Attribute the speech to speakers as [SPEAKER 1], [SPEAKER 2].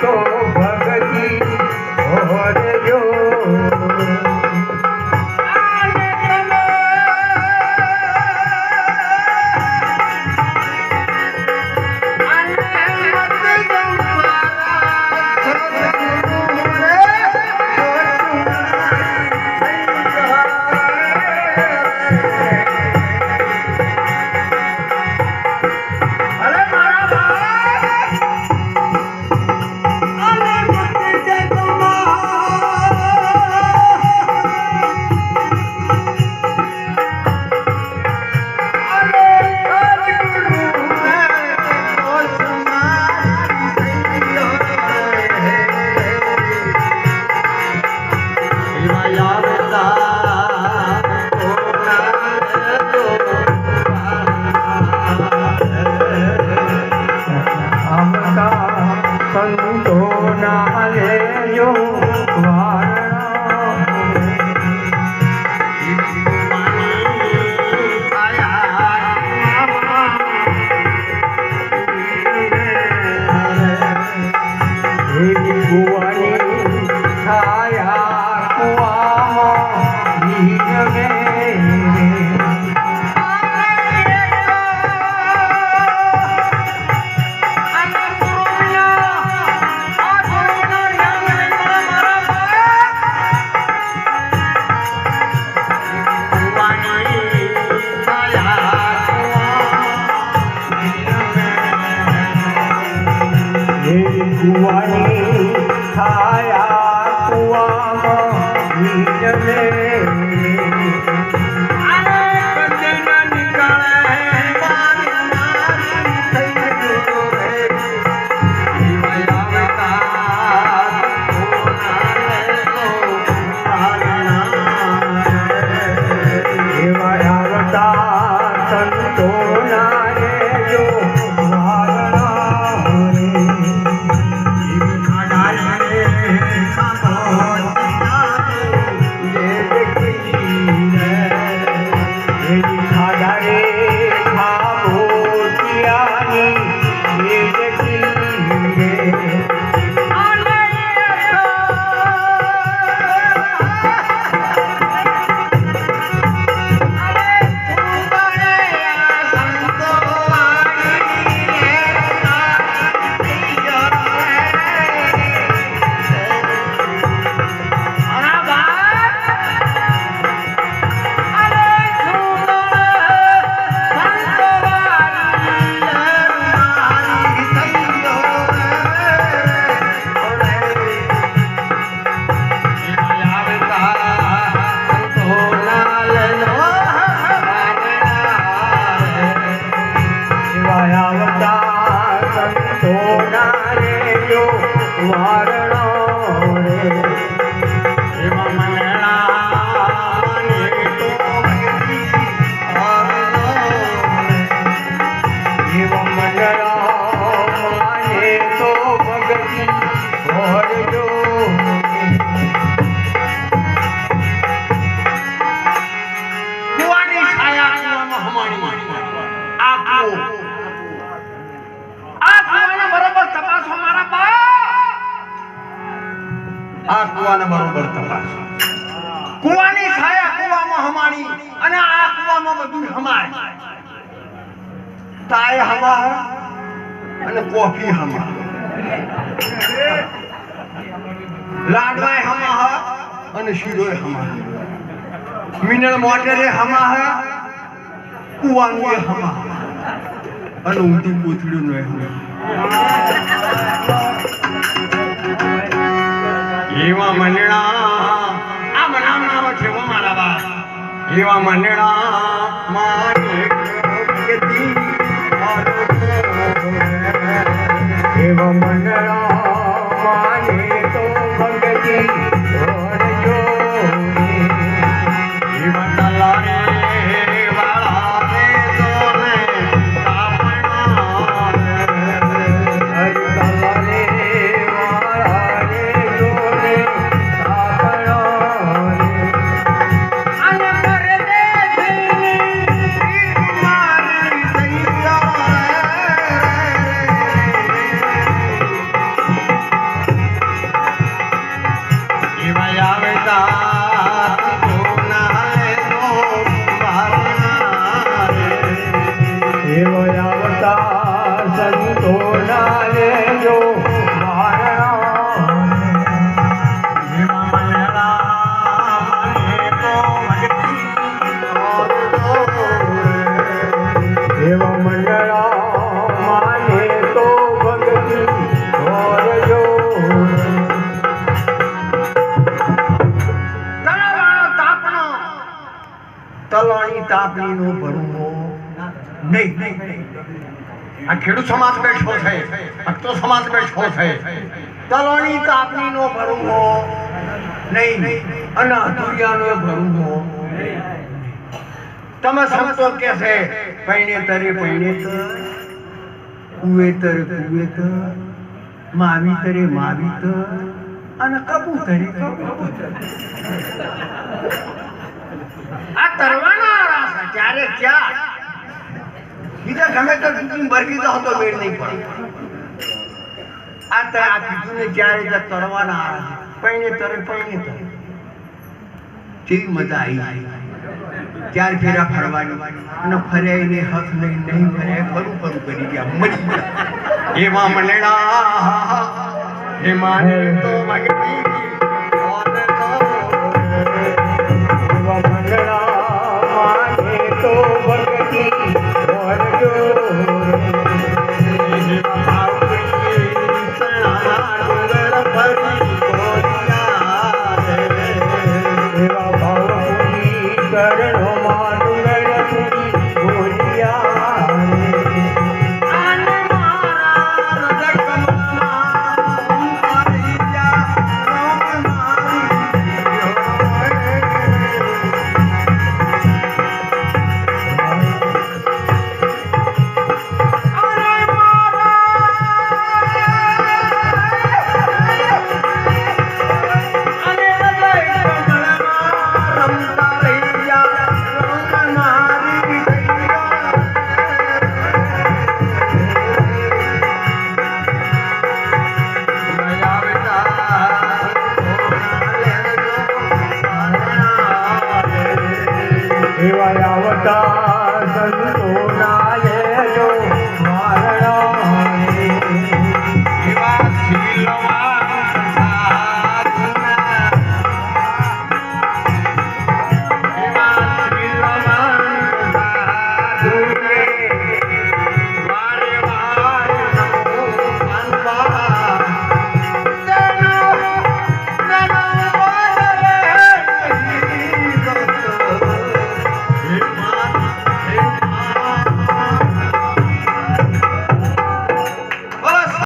[SPEAKER 1] তো
[SPEAKER 2] કુવાની છાયા આ આ કુવાને બરોબર તપાસો મારા બા. આ કુવાને બરોબર તપાસો. કુવાની છાયા કુવામાં હમાણી અને આ કુવામાં બધું હમાય. તાય હમા અને કોફી હમા લાડવાય હમા અને શીરોય હમા મિનરલ વોટરે હમા કુવાનું હમા અને ઊંધું કોથળીઓ નો એવા મંડળા આ મનામ નામ છે વો મારા બાપ. એવા મંડળા માને
[SPEAKER 1] એવા મંડળા
[SPEAKER 2] તલવાણી તાપણી ભરવો નહીં. આ ખેડૂત સમાજ બેઠો છે. ભક્તો સમાજ બેઠો છે. તલણી તાપણી નો ભરવો નહીં. અને અધુરિયાનો ભરવો તમે સમજો કે છે પૈણે તરે પૈણે કુવે તરે, કુવે માવી તરે, માવી અને કબૂતરે કબૂતર આ તરવાના આરા છે ત્યારે બીજા ગમે તો કુટુંબ બરકી તો હતો મેળ નહીં પડે. આ તો આ કીધું ને ત્યાં તરવાના પૈણે તરે પૈણે તરે. કેવી મજા આવી ચાર ફેરા ફરવાની અને ફર્યા એને હક નહીં નહીં ફર્યા ખરું ખરું કરી ગયા. મજબૂર એવા મલેડા હે માને તો મગની ઓન